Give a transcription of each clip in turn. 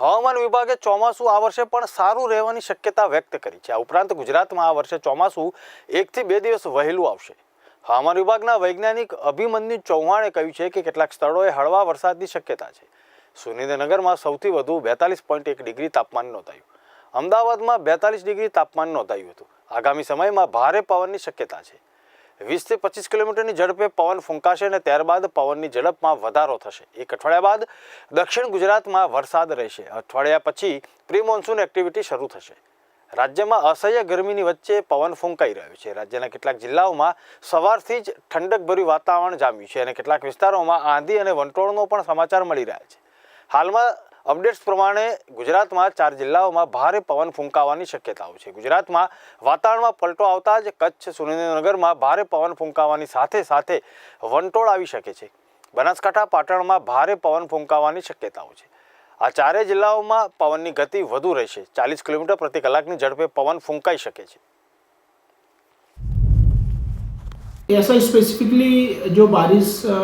હવામાન વિભાગે ચોમાસું આ વર્ષે પણ સારું રહેવાની શક્યતા વ્યક્ત કરી છે. આ ઉપરાંત ગુજરાતમાં આ વર્ષે ચોમાસું એકથી બે દિવસ વહેલું આવશે. હવામાન વિભાગના વૈજ્ઞાનિક અભિમન્યુ ચૌહાણે કહ્યું છે કે કેટલાક સ્થળોએ હળવા વરસાદની શક્યતા છે. સુરેન્દ્રનગરમાં સૌથી વધુ બેતાલીસ પોઈન્ટ એક ડિગ્રી તાપમાન નોંધાયું. અમદાવાદમાં બેતાલીસ ડિગ્રી તાપમાન નોંધાયું હતું. આગામી સમયમાં ભારે પવનની શક્યતા છે. વીસથી પચીસ કિલોમીટરની ઝડપે પવન ફૂંકાશે અને ત્યારબાદ પવનની ઝડપમાં વધારો થશે. એક અઠવાડિયા બાદ દક્ષિણ ગુજરાતમાં વરસાદ રહેશે. અઠવાડિયા પછી પ્રી મોન્સૂન એક્ટિવિટી શરૂ થશે. રાજ્યમાં અસહ્ય ગરમીની વચ્ચે પવન ફૂંકાઈ રહ્યો છે. રાજ્યના કેટલાક જિલ્લાઓમાં સવારથી જ ઠંડકભર્યું વાતાવરણ જામ્યું છે અને કેટલાક વિસ્તારોમાં આંધી અને વંટોળનો પણ સમાચાર મળી રહ્યા છે. હાલમાં અપડેટ્સ પ્રમાણે ગુજરાતમાં ચાર જિલ્લાઓમાં ભારે પવન ફૂંકાવાની શક્યતાઓ છે ગુજરાતમાં વાતાવરણમાં પલટો આવતા જ કચ્છ સુરેન્દ્રનગરમાં ભારે પવન ફૂંકાવાની સાથે સાથે વંટોળ આવી શકે છે બનાસકાંઠા પાટણમાં ભારે પવન ફૂંકાવાની શક્યતાઓ છે આ ચારેય જિલ્લાઓમાં પવનની ગતિ વધુ રહેશે ચાલીસ કિલોમીટર પ્રતિ કલાકની ઝડપે પવન ફૂંકાઈ શકે છે ऐसा स्पेसिफिकली जो बारिश अ,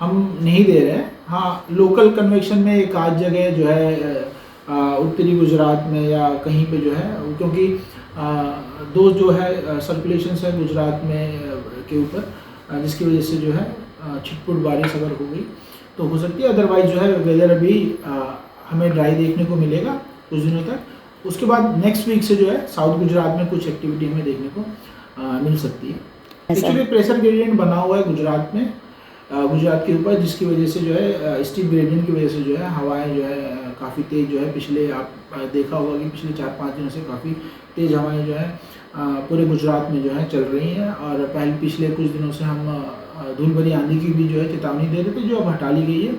हम नहीं दे रहे हैं। हाँ लोकल कन्वेक्शन में एक आध जगह जो है उत्तरी गुजरात में या कहीं पे जो है क्योंकि दो जो है सर्कुलेशन है गुजरात में के ऊपर जिसकी वजह से जो है छिटपुट बारिश अगर हो गई तो हो सकती है। अदरवाइज़ जो है वेदर अभी हमें ड्राई देखने को मिलेगा कुछ दिनों तक। उसके बाद नेक्स्ट वीक से जो है साउथ गुजरात में कुछ एक्टिविटी हमें देखने को मिल सकती है। एक्चुअली प्रेशर ग्रेडियंट बना हुआ है गुजरात में। गुजरात के ऊपर, जिसकी वजह से जो है स्टीप ग्रेडियंट की वजह से जो है, हवाएँ जो है काफ़ी तेज़ जो है, पिछले आप देखा होगा कि पिछले चार पाँच दिनों से काफ़ी तेज़ हवाएँ जो है पूरे गुजरात में जो है चल रही हैं। और पहले पिछले कुछ दिनों से हम धूल भरी आंधी की भी जो है चेतावनी दे रहे थे, जो अब हटा ली गई है।